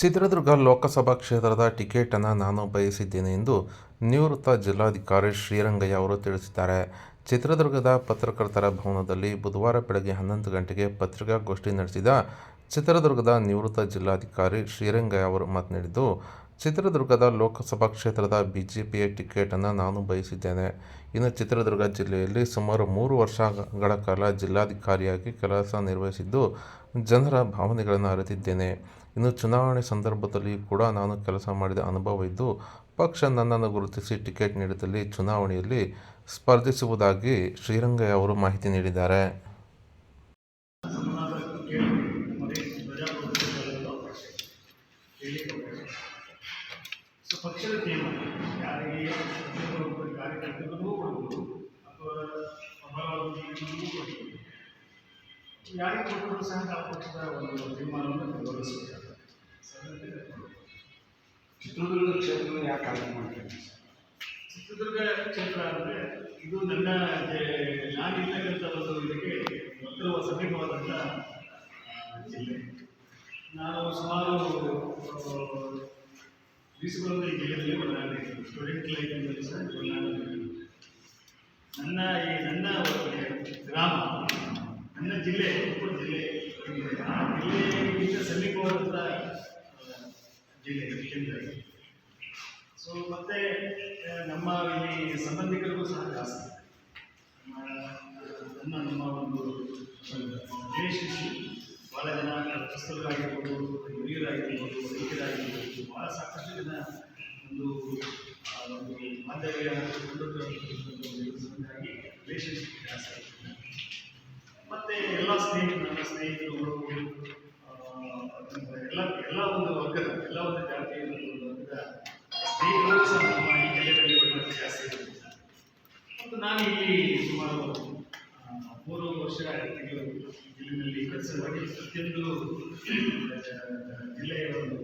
ಚಿತ್ರದುರ್ಗ ಲೋಕಸಭಾ ಕ್ಷೇತ್ರದ ಟಿಕೆಟನ್ನು ನಾನು ಬಯಸಿದ್ದೇನೆ ಎಂದು ನಿವೃತ್ತ ಜಿಲ್ಲಾಧಿಕಾರಿ ಶ್ರೀರಂಗಯ್ಯ ಅವರು ತಿಳಿಸಿದ್ದಾರೆ. ಚಿತ್ರದುರ್ಗದ ಪತ್ರಕರ್ತರ ಭವನದಲ್ಲಿ ಬುಧವಾರ ಬೆಳಗ್ಗೆ ಹನ್ನೊಂದು ಗಂಟೆಗೆ ಪತ್ರಿಕಾಗೋಷ್ಠಿ ನಡೆಸಿದ ಚಿತ್ರದುರ್ಗದ ನಿವೃತ್ತ ಜಿಲ್ಲಾಧಿಕಾರಿ ಶ್ರೀರಂಗಯ್ಯ ಅವರು ಮಾತನಾಡಿದ್ದು, ಚಿತ್ರದುರ್ಗದ ಲೋಕಸಭಾ ಕ್ಷೇತ್ರದ ಬಿ ಜೆ ಪಿಯ ಟಿಕೆಟನ್ನು ನಾನು ಬಯಸಿದ್ದೇನೆ. ಇನ್ನು ಚಿತ್ರದುರ್ಗ ಜಿಲ್ಲೆಯಲ್ಲಿ ಸುಮಾರು ಮೂರು ವರ್ಷಗಳ ಕಾಲ ಜಿಲ್ಲಾಧಿಕಾರಿಯಾಗಿ ಕೆಲಸ ನಿರ್ವಹಿಸಿದ್ದು, ಜನರ ಭಾವನೆಗಳನ್ನು ಅರಿತಿದ್ದೇನೆ. ಇನ್ನು ಚುನಾವಣೆ ಸಂದರ್ಭದಲ್ಲಿ ಕೂಡ ನಾನು ಕೆಲಸ ಮಾಡಿದ ಅನುಭವ ಇದ್ದು, ಪಕ್ಷ ನನ್ನನ್ನು ಗುರುತಿಸಿ ಟಿಕೆಟ್ ನೀಡಿದಲ್ಲಿ ಚುನಾವಣೆಯಲ್ಲಿ ಸ್ಪರ್ಧಿಸುವುದಾಗಿ ಶ್ರೀರಂಗಯ್ಯ ಅವರು ಮಾಹಿತಿ ನೀಡಿದ್ದಾರೆ. ಯಾರಿಗೆ ಕೊಟ್ಟರು ಸಹ ನಾವು ಒಂದು ತೀರ್ಮಾನವನ್ನು ಸದನದಲ್ಲಿ ಚಿತ್ರದುರ್ಗ ಕ್ಷೇತ್ರದಲ್ಲಿ ಯಾಕೆ ಆಯ್ಕೆ ಮಾಡ್ತೀವಿ ಚಿತ್ರದುರ್ಗ ಕ್ಷೇತ್ರ ಅಂದರೆ ಇದು ನನ್ನ ನಾನು ಒಂದು ಇದಕ್ಕೆ ಮೊದಲು ಸಮೀಪವಾದಂಥ ಜಿಲ್ಲೆ. ನಾನು ಸುಮಾರು ಈ ಜಿಲ್ಲೆಯಲ್ಲಿ ಒಳಗಾಗಿದ್ದೀನಿ ಸ್ಟೂಡೆಂಟ್ ಲೈಫ್ನಲ್ಲಿ ಸಹ ಒಳಗಾಗಿದ್ದೀನಿ ನನ್ನ ಈ ನನ್ನ ಗ್ರಾಮ, ನನ್ನ ಜಿಲ್ಲೆ ಜಿಲ್ಲೆ ಆ ಜಿಲ್ಲೆಯಿಂದ ಸಮೀಪವಾದಂಥ ಜಿಲ್ಲೆ ಕೇಂದ್ರ ಸೊ ಮತ್ತೆ ನಮ್ಮ ಇಲ್ಲಿ ಸಂಬಂಧಿಕರಿಗೂ ಸಹ ಜಾಸ್ತಿ. ನಮ್ಮ ನಮ್ಮ ಒಂದು ರಿಲೇಷನ್ಶಿಪ್ ಭಾಳ ಜನ ಪುಸ್ತಕರಾಗಿರ್ಬೋದು ಹಿರಿಯರಾಗಿರ್ಬೋದು ರೈತರಾಗಿರ್ಬೋದು ಭಾಳ ಸಾಕಷ್ಟು ಜನ ಒಂದು ಮಾದರಿಯ ಹಾಗಾಗಿ ರಿಲೇಷನ್ಶಿಪ್ ಜಾಸ್ತಿ ಮತ್ತೆ, ಎಲ್ಲ ಸ್ನೇಹಿತರು ನನ್ನ ಸ್ನೇಹಿತರು ಎಲ್ಲ ಎಲ್ಲ ಒಂದು ವರ್ಗದ ಎಲ್ಲ ಒಂದು ಜಾತಿಯ ಜಾಸ್ತಿ ಮತ್ತು ನಾನು ಇಲ್ಲಿ ಸುಮಾರು ಮೂರು ವರ್ಷ ತಿಂಗಳು ಜಿಲ್ಲೆಯಲ್ಲಿ ಕೆಲಸ ಮಾಡಿ ಪ್ರತಿಯೊಂದು ಜಿಲ್ಲೆಯ ಒಂದು